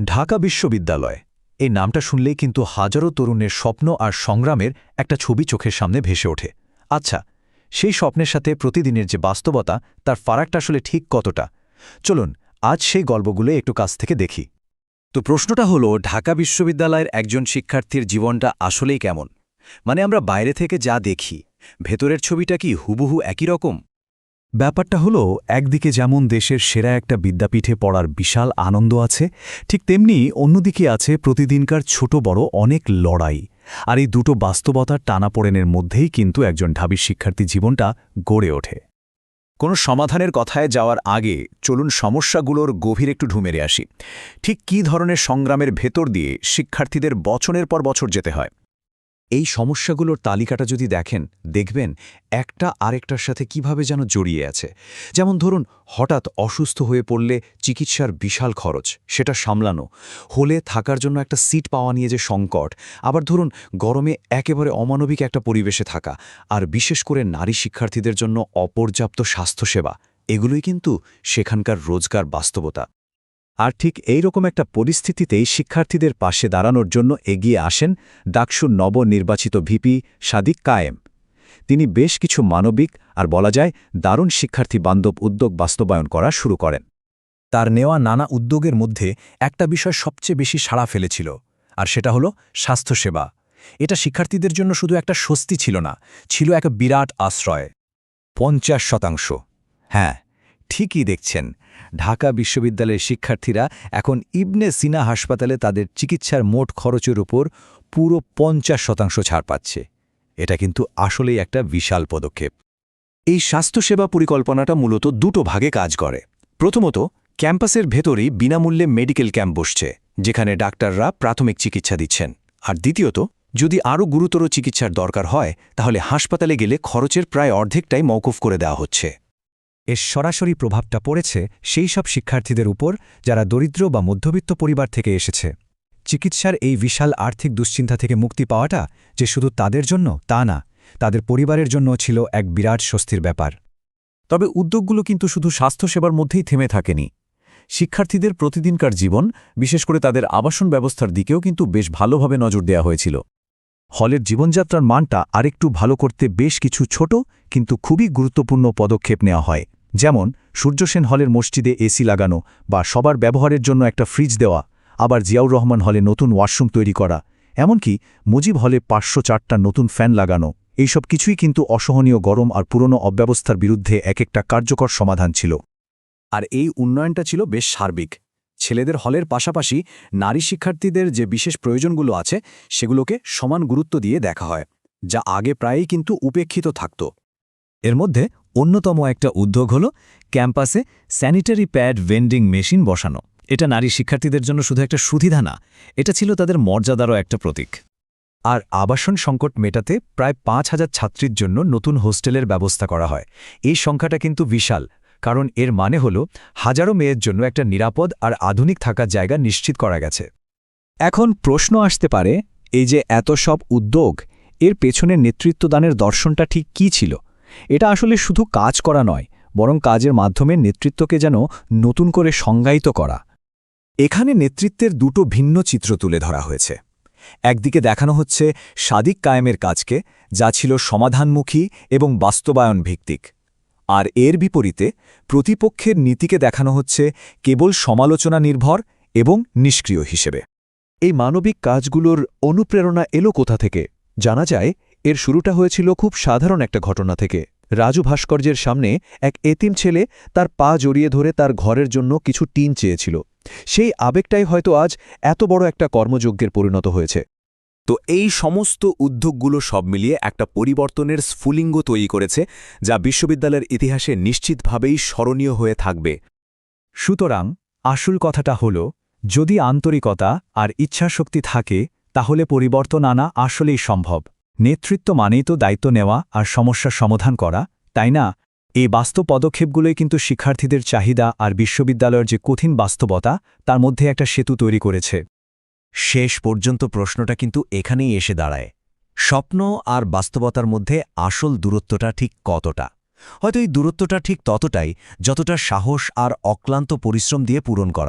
ঢাকা বিশ্ববিদ্যালয়। এই নামটা শুনলেই কিন্তু হাজারো তরুণের স্বপ্ন আর সংগ্রামের একটা ছবি চোখের সামনে ভেসে ওঠে। আচ্ছা সেই স্বপ্নের সাথে প্রতিদিনের যে বাস্তবতা, তার ফারাকটা আসলে ঠিক কতটা? চলুন, আজ সেই গল্পগুলো একটু কাছ থেকে দেখি। তো প্রশ্নটা হলো, ঢাকা বিশ্ববিদ্যালয়ের একজন শিক্ষার্থীর জীবনটা আসলেই কেমন? মানে আমরা বাইরে থেকে যা দেখি, ভেতরের ছবিটা কি হুবহু একই রকম? ব্যাপারটা হলো, একদিকে যেমন দেশের সেরা একটা বিদ্যাপীঠে পড়ার বিশাল আনন্দ আছে, ঠিক তেমনি অন্যদিকে আছে প্রতিদিনকার ছোট বড় অনেক লড়াই। আর এই দুটো বাস্তবতার টানাপোড়েনের মধ্যেই কিন্তু একজন ঢাবির শিক্ষার্থী জীবনটা গড়ে ওঠে। কোনো সমাধানের কথায় যাওয়ার আগে চলুন সমস্যাগুলোর গভীর একটু ঢুমেরে আসি। ঠিক কী ধরনের সংগ্রামের ভেতর দিয়ে শিক্ষার্থীদের বছরের পর বছর যেতে হয়? এই সমস্যাগুলোর তালিকাটা যদি দেখেন, দেখবেন একটা আরেকটার সাথে কীভাবে যেন জড়িয়ে আছে। যেমন ধরুন, হঠাৎ অসুস্থ হয়ে পড়লে চিকিৎসার বিশাল খরচ, সেটা সামলানো। হলে থাকার জন্য একটা সিট পাওয়া নিয়ে যে সংকট, আবার ধরুন, গরমে একেবারে অমানবিক একটা পরিবেশে থাকা, আর বিশেষ করে নারী শিক্ষার্থীদের জন্য অপর্যাপ্ত স্বাস্থ্যসেবা, এগুলোই কিন্তু সেখানকার রোজগার বাস্তবতা। আর ঠিক এই রকম একটা পরিস্থিতিতেই শিক্ষার্থীদের পাশে দাঁড়ানোর জন্য এগিয়ে আসেন ডাকসুর নবনির্বাচিত ভিপি সাদিক কায়েম। তিনি বেশ কিছু মানবিক আর বলা যায় দারুণ শিক্ষার্থী বান্ধব উদ্যোগ বাস্তবায়ন করা শুরু করেন। তার নেওয়া নানা উদ্যোগের মধ্যে একটা বিষয় সবচেয়ে বেশি সাড়া ফেলেছিল, আর সেটা হলো স্বাস্থ্যসেবা। এটা শিক্ষার্থীদের জন্য শুধু একটা স্বস্তি ছিল না, ছিল এক বিরাট আশ্রয়। পঞ্চাশ শতাংশ। হ্যাঁ ঠিকই দেখছেন। ঢাকা বিশ্ববিদ্যালয়ের শিক্ষার্থীরা এখন ইবনে সিনা হাসপাতালে তাদের চিকিৎসার মোট খরচের উপর পুরো পঞ্চাশ শতাংশ ছাড় পাচ্ছে। এটা কিন্তু আসলেই একটা বিশাল পদক্ষেপ। এই স্বাস্থ্যসেবা পরিকল্পনাটা মূলত দুটো ভাগে কাজ করে। প্রথমত, ক্যাম্পাসের ভেতরেই বিনামূল্যে মেডিকেল ক্যাম্প বসছে, যেখানে ডাক্তাররা প্রাথমিক চিকিৎসা দিচ্ছেন। আর দ্বিতীয়ত, যদি আরও গুরুতর চিকিৎসার দরকার হয়, তাহলে হাসপাতালে গেলে খরচের প্রায় অর্ধেকটাই মৌকুফ করে দেওয়া হচ্ছে। এর সরাসরি প্রভাবটা পড়েছে সেই সব শিক্ষার্থীদের উপর যারা দরিদ্র বা মধ্যবিত্ত পরিবার থেকে এসেছে। চিকিৎসার এই বিশাল আর্থিক দুশ্চিন্তা থেকে মুক্তি পাওয়াটা যে শুধু তাদের জন্য তা না, তাদের পরিবারের জন্য ছিল এক বিরাট স্বস্তির ব্যাপার। তবে উদ্যোগগুলো কিন্তু শুধু স্বাস্থ্যসেবার মধ্যেই থেমে থাকেনি। শিক্ষার্থীদের প্রতিদিনকার জীবন, বিশেষ করে তাদের আবাসন ব্যবস্থার দিকেও কিন্তু বেশ ভালোভাবে নজর দেওয়া হয়েছিল। হলের জীবনযাত্রার মানটা আরেকটু ভালো করতে বেশ কিছু ছোট, কিন্তু খুবই গুরুত্বপূর্ণ পদক্ষেপ নেওয়া হয়। যেমন, সূর্যসেন হলের মসজিদে এসি লাগানো বা সবার ব্যবহারের জন্য একটা ফ্রিজ দেওয়া, আবার জিয়াউর রহমান হলে নতুন ওয়াশরুম তৈরি করা। এমনকি মুজিব হলে পাঁচশো চারটা নতুন ফ্যান লাগানো। এইসব কিছুই কিন্তু অসহনীয় গরম আর পুরনো অব্যবস্থার বিরুদ্ধে এক একটা কার্যকর সমাধান ছিল। আর এই উন্নয়নটা ছিল বেশ সার্বিক। ছেলেদের হলের পাশাপাশি নারী শিক্ষার্থীদের যে বিশেষ প্রয়োজনগুলো আছে, সেগুলোকে সমান গুরুত্ব দিয়ে দেখা হয়, যা আগে প্রায়ই কিন্তু উপেক্ষিত থাকত। এর মধ্যে অন্যতম একটা উদ্যোগ হল ক্যাম্পাসে স্যানিটারি প্যাড ভেন্ডিং মেশিন বসানো। এটা নারী শিক্ষার্থীদের জন্য শুধু একটা সুবিধা না, এটা ছিল তাদের মর্যাদারও একটা প্রতীক। আর আবাসন সংকট মেটাতে প্রায় পাঁচ হাজার ছাত্রীর জন্য নতুন হোস্টেলের ব্যবস্থা করা হয়। এই সংখ্যাটা কিন্তু বিশাল, কারণ এর মানে হল হাজারো মেয়ের জন্য একটা নিরাপদ আর আধুনিক থাকার জায়গা নিশ্চিত করা গেছে। এখন প্রশ্ন আসতে পারে, এই যে এত সব উদ্যোগ, এর পেছনে নেতৃত্বদানের দর্শনটা ঠিক কী ছিল? এটা আসলে শুধু কাজ করা নয়, বরং কাজের মাধ্যমে নেতৃত্বকে যেন নতুন করে সংজ্ঞায়িত করা। এখানে নেতৃত্বের দুটো ভিন্ন চিত্র তুলে ধরা হয়েছে। একদিকে দেখানো হচ্ছে সাদিক কায়েমের কাজকে, যা ছিল সমাধানমুখী এবং বাস্তবায়ন ভিত্তিক আর এর বিপরীতে প্রতিপক্ষের নীতিকে দেখানো হচ্ছে কেবল সমালোচনা নির্ভর এবং নিষ্ক্রিয় হিসেবে। এই মানবিক কাজগুলোর অনুপ্রেরণা এলো কোথা থেকে? জানা যায় এর শুরুটা হয়েছিল খুব সাধারণ একটা ঘটনা থেকে। রাজু ভাস্কর্যের সামনে এক এতিম ছেলে তার পা জড়িয়ে ধরে তার ঘরের জন্য কিছু টিন চেয়েছিল। সেই আবেগটাই হয়তো আজ এত বড় একটা কর্মযজ্ঞের পরিণত হয়েছে। তো এই সমস্ত উদ্যোগগুলো সব মিলিয়ে একটা পরিবর্তনের স্ফুলিঙ্গ তৈরি করেছে যা বিশ্ববিদ্যালয়ের ইতিহাসে নিশ্চিতভাবেই স্মরণীয় হয়ে থাকবে। সুতরাং আসল কথাটা হল যদি আন্তরিকতা আর ইচ্ছাশক্তি থাকে তাহলে পরিবর্তন আনা আসলেই সম্ভব। নেতৃত্ব মানেই তো দায়িত্ব নেওয়া আর সমস্যার সমাধান করা, তাই না? এই বাস্তব পদক্ষেপগুলোই কিন্তু শিক্ষার্থীদের চাহিদা আর বিশ্ববিদ্যালয়ের যে কঠিন বাস্তবতা, তার মধ্যে একটা সেতু তৈরি করেছে। শেষ পর্যন্ত প্রশ্নটা কিন্তু এখানেই এসে দাঁড়ায়। স্বপ্ন আর বাস্তবতার মধ্যে আসল দূরত্বটা ঠিক কতটা? হয়তো এই দূরত্বটা ঠিক ততটাই যতটা সাহস আর অক্লান্ত পরিশ্রম দিয়ে পূরণ করা।